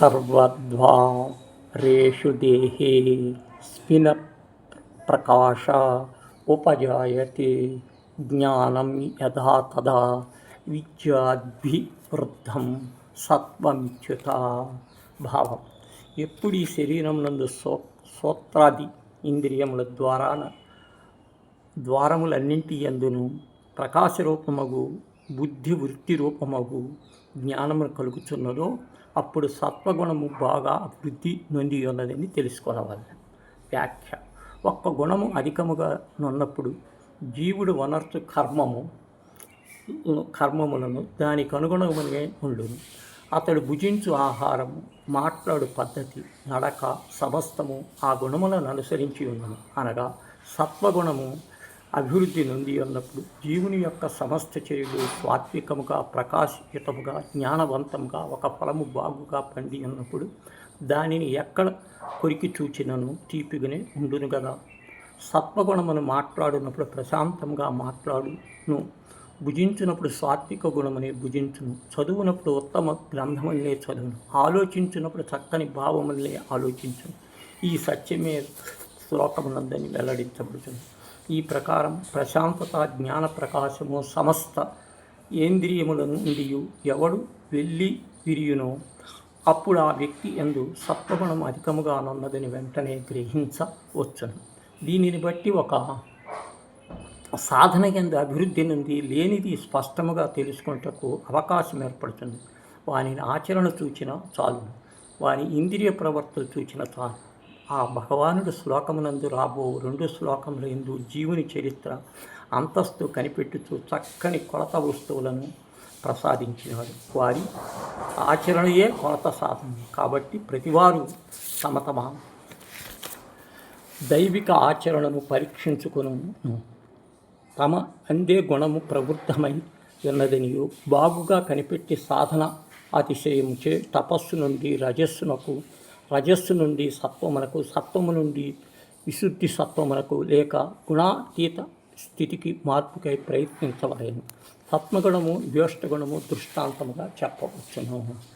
సర్వద్వారేషు దేహే స్మిన ప్రకాశ ఉపజాయతే జ్ఞానం యథా తదా విద్యాద్భివృద్ధం సత్వమిచ్యుత భావం. ఎప్పుడు ఈ శరీరం నందు సో సోత్రాది ఇంద్రియముల ద్వారా ద్వారములన్నింటి ఎందును ప్రకాశరూపమగు బుద్ధి వృత్తి రూపమగు జ్ఞానము కలుగుతున్నదో అప్పుడు సత్వగుణము బాగా అభివృద్ధి నొంది ఉన్నదని తెలుసుకోవాలి. వ్యాఖ్య. ఒక్క గుణము అధికముగా నున్నప్పుడు జీవుడు వనర్చు కర్మము కర్మములను దానికి అనుగుణమునే ఉండును. అతడు భుజించు ఆహారము మాట్లాడు పద్ధతి నడక సమస్తము ఆ గుణములను అనుసరించి ఉన్నను అనగా సత్వగుణము అభివృద్ధి నొంది అన్నప్పుడు జీవుని యొక్క సమస్త చర్యలు సాత్వికముగా ప్రకాశితముగా జ్ఞానవంతంగా ఒక ఫలము బాగుగా పండి ఉన్నప్పుడు దానిని ఎక్కడ కొరికి చూచినను తీపిగానే ఉండును కదా సత్వగుణమును మాట్లాడినప్పుడు ప్రశాంతంగా మాట్లాడును. భుజించినప్పుడు సాత్విక గుణమనే భుజించును. చదువునప్పుడు ఉత్తమ గ్రంథములనే చదువును. ఆలోచించినప్పుడు చక్కని భావములనే ఆలోచించును. ఈ సత్యమే శ్లోకమునందని వెల్లడించబడుతుంది. ఈ ప్రకారం ప్రశాంతత జ్ఞాన ప్రకాశము సమస్త ఏంద్రియముల నుండి ఎవడు వెళ్ళి విరియునో అప్పుడు ఆ వ్యక్తి ఎందు సత్వగుణం అధికముగా ఉన్నదని వెంటనే గ్రహించవచ్చును. దీనిని బట్టి ఒక సాధన కింద అభివృద్ధి నుండి లేనిది స్పష్టముగా తెలుసుకుంటకు అవకాశం ఏర్పడుతుంది. వాని ఆచరణ చూచిన చాలు వాని ఇంద్రియ ప్రవర్తన చూచిన చాలు. ఆ భగవానుడు శ్లోకమునందు రాబో రెండు శ్లోకముల ఎందు జీవుని చరిత్ర అంతస్తు కనిపెట్టుతూ చక్కని కొలత వస్తువులను ప్రసాదించినాడు. వారి ఆచరణయే కొలత సాధనం. కాబట్టి ప్రతివారు తమ తమ దైవిక ఆచరణను పరీక్షించుకును. తమ అందే గుణము ప్రవృద్ధమై ఉన్నదనియు బాగుగా కనిపెట్టి సాధన అతిశయముచే తపస్సు నుండి రజస్సునకు రజస్సు నుండి సత్వమునకు సత్వము నుండి విశుద్ధి సత్వమునకు లేక గుణాతీత స్థితికి మార్పుకై ప్రయత్నించవలేను. సత్వగుణము ద్వేష్టగుణము దృష్టాంతముగా చెప్పవచ్చును.